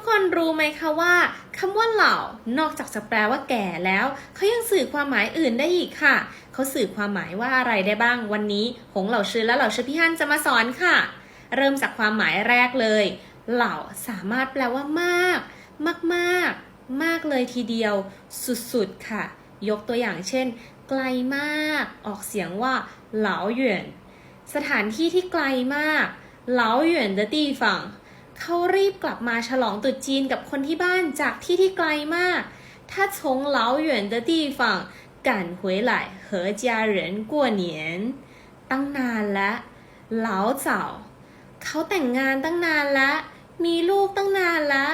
กคนรู้ไหมคะว่าคำว่าเหล่านอกจากจะแปลว่าแก่แล้วเขายังสื่อความหมายอื่นได้อีกค่ะ เขาสื่อความหมายว่าอะไรได้บ้างวันนี้ หงเหล่าชื่อและเหล่าชื่อพี่ฮันจะมาสอนค่ะ เริ่มจากความหมายแรกเลย เหล่าสามารถแปลว่ามาก มากๆ มากเลยทีเดียว สุดๆค่ะ ยกตัวอย่างเช่น ไกลมาก ออกเสียงว่าเหลาเหวียนสถานที่ที่ไกลมากเหลาเหวียน的地方 เขารีบกลับมาฉลองตรุษจีนกับคนที่บ้านจากที่ที่ไกลมาก他从老远的地方赶回来和家人过年ตั้งนานและเหลาเจ้าเขาแต่งงานตั้งนานและมีลูกตั้งนานและ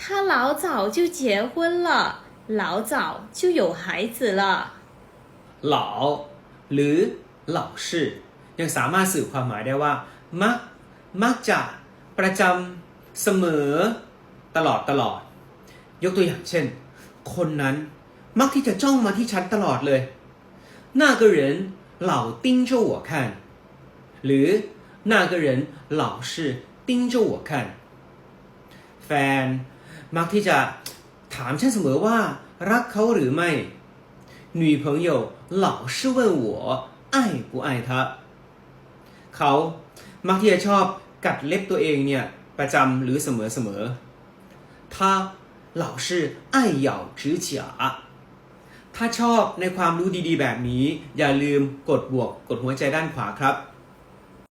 他老早就结婚了老早就有孩子了 เหลาหรือเหล่าชื่อ ยังสามารถสื่อความหมายได้ว่า มัก มักจะ ประจำ เสมอ ตลอดตลอด ยกตัวอย่างเช่น คนนั้น มักที่จะจ้องมาที่ฉันตลอดเลย那个人老盯着我看หรือ那个人老是盯着我看แฟน มักที่จะถามฉันเสมอว่า รักเขาหรือไม่ 女朋友老是问我爱不爱他เขามักที่จะชอบ กัดเล็บตัวเองเนี่ยประจำหรือเสมอเสมอ他老是爱咬指甲ถ้าชอบในความรู้ดีๆ แบบนี้ อย่าลืมกดบวกกดหัวใจด้านขวาครับ